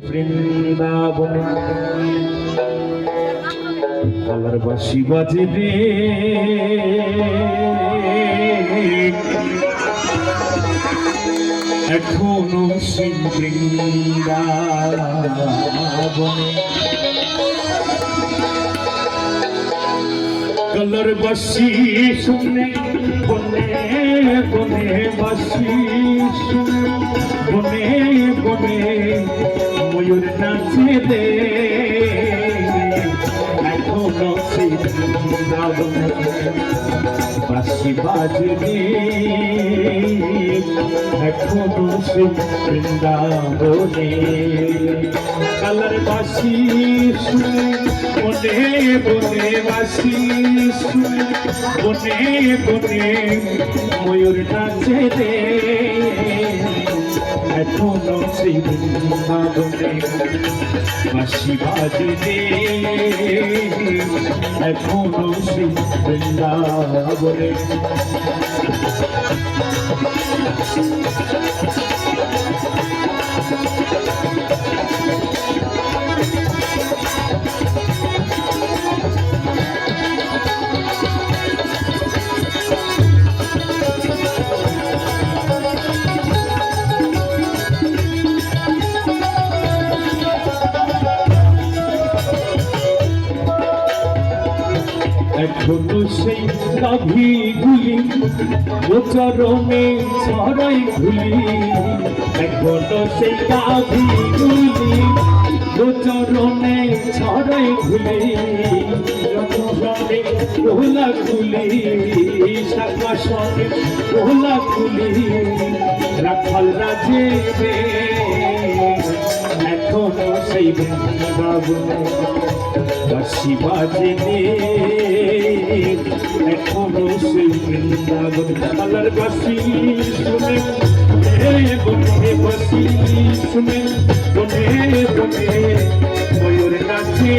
বৃন্দাবনে কালার বাসি বাজে রে এখনও সেই বৃন্দাবনে কালার বাসি শুনে বনে বনে বাসি শুনে বনে বনে ময়ূর নাচে দে বাসি বৃন্দাবনে। কালার বাসি শুনে বনে বনে বাসি শুনে রে। এখনও সেই বৃন্দাবনে। বাসি বাজবে এখনও সেই গাভীগুলি গোচরণে ছড়াই ঘুলি এখনও সেই গাভীগুলি গোচরণে ছড়াই ঘুলি রমণে রোলা খুলি শাখা সনে রাজে এখনও সেই বৃন্দাবনে বাসি বাজে এখনও সেই বৃন্দাবন কালার বাসি শুনে। বনে বাসি শুনে, বনে বনে ময়ূর নাচে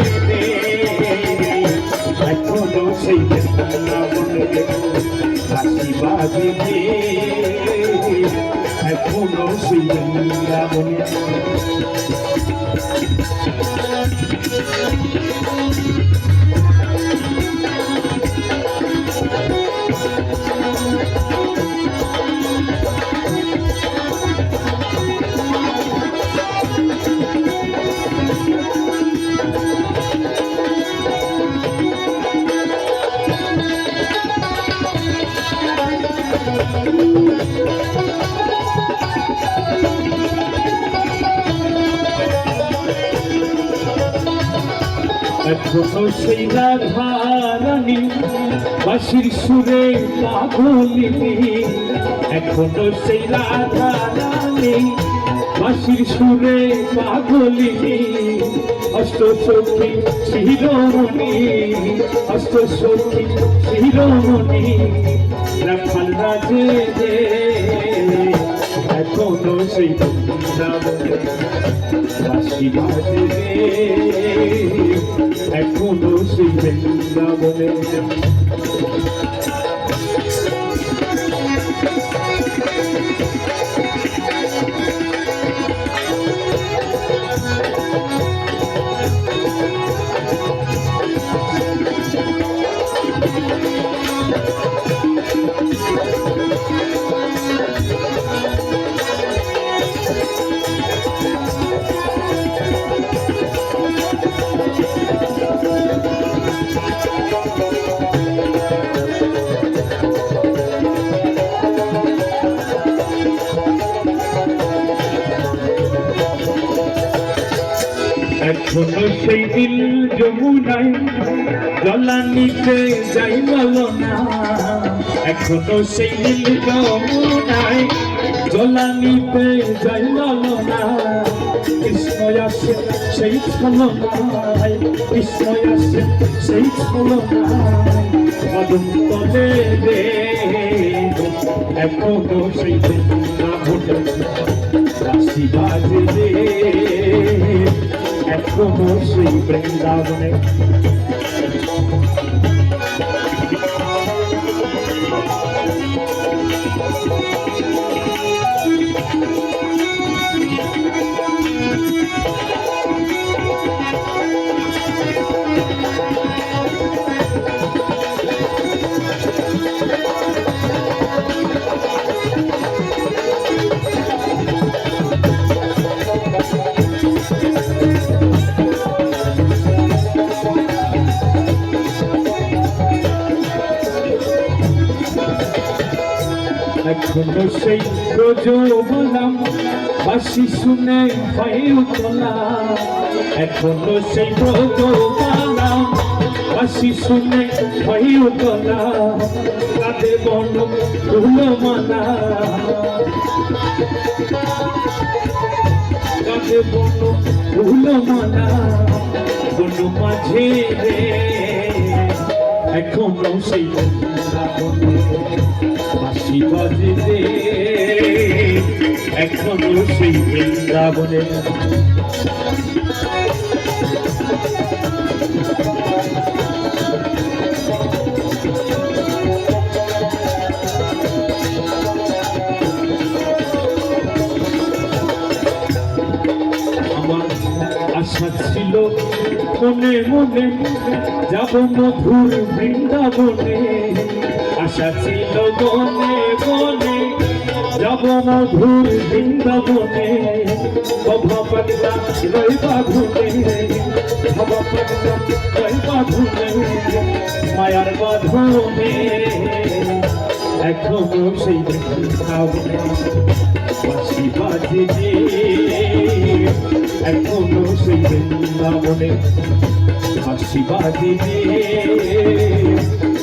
এখনও সেই বৃন্দাবনে বাসি বাজে এখনও সেই বৃন্দাবনে এখনও সেই রাধারানী বাসির সুরে পাগলিনী এখনও সেই রাধারানী বাসির সুরে পাগলিনী অষ্ট সখী শিরোমণি, অষ্ট সখী শিরোমণি, রাখাল রাজে এখনও সেই বৃন্দাবনে এখনও সেই বৃন্দাবনে এখনও সেই দিল যমুনায় জলানিতে যাই বলো না। এখনও সেই দিল যমুনায় জলানিতে যাই বলো না। কৃষ্ণ আসে সেই ছলনায়, কৃষ্ণ আসে সেই ছলনায়। কদম তলে রে এখনও সেই দিল না ভোটে বাসি বাজে এখনও সেই বৃন্দাবনে এখনও সেই রোজ বললাম বাসি শুনে হয় উতলা এখনও সেই রোজ বললাম বাসি শুনে হয় উতলা কাঁদে বন তুলো মানা কাঁদে বন তুলো মানা বন মাঝে রে এখনও সেই বৃন্দাবনে। বাঁশি বাজে রে এখনও সেই বৃন্দাবনে। মনে মনে, যাব মধুর বৃন্দাবনে। আশা ছিল মনে মনে, যাব মধুর বৃন্দাবনে। মায়ার বাঁধনে এখনও সেই বৃন্দাবনে, বাঁশি বাজে এখনও সেই বৃন্দাবনে যে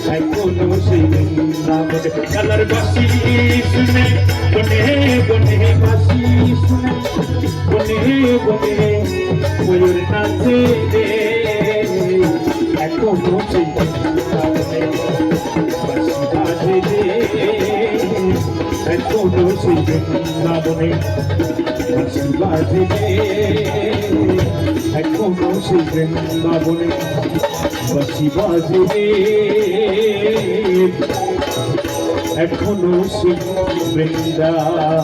এখনও সেই বৃন্দাবনে কালার বাঁশি শুনে, বনে বনে বাঁশি শুনে, বনে বনে ময়ূর নাচে রে সেই সেই বৃন্দাবনে বাঁশি বাজে যে এখনও সেই বৃন্দাবনে বাঁশি বাজে যে এখনও সেই বৃন্দাবনে।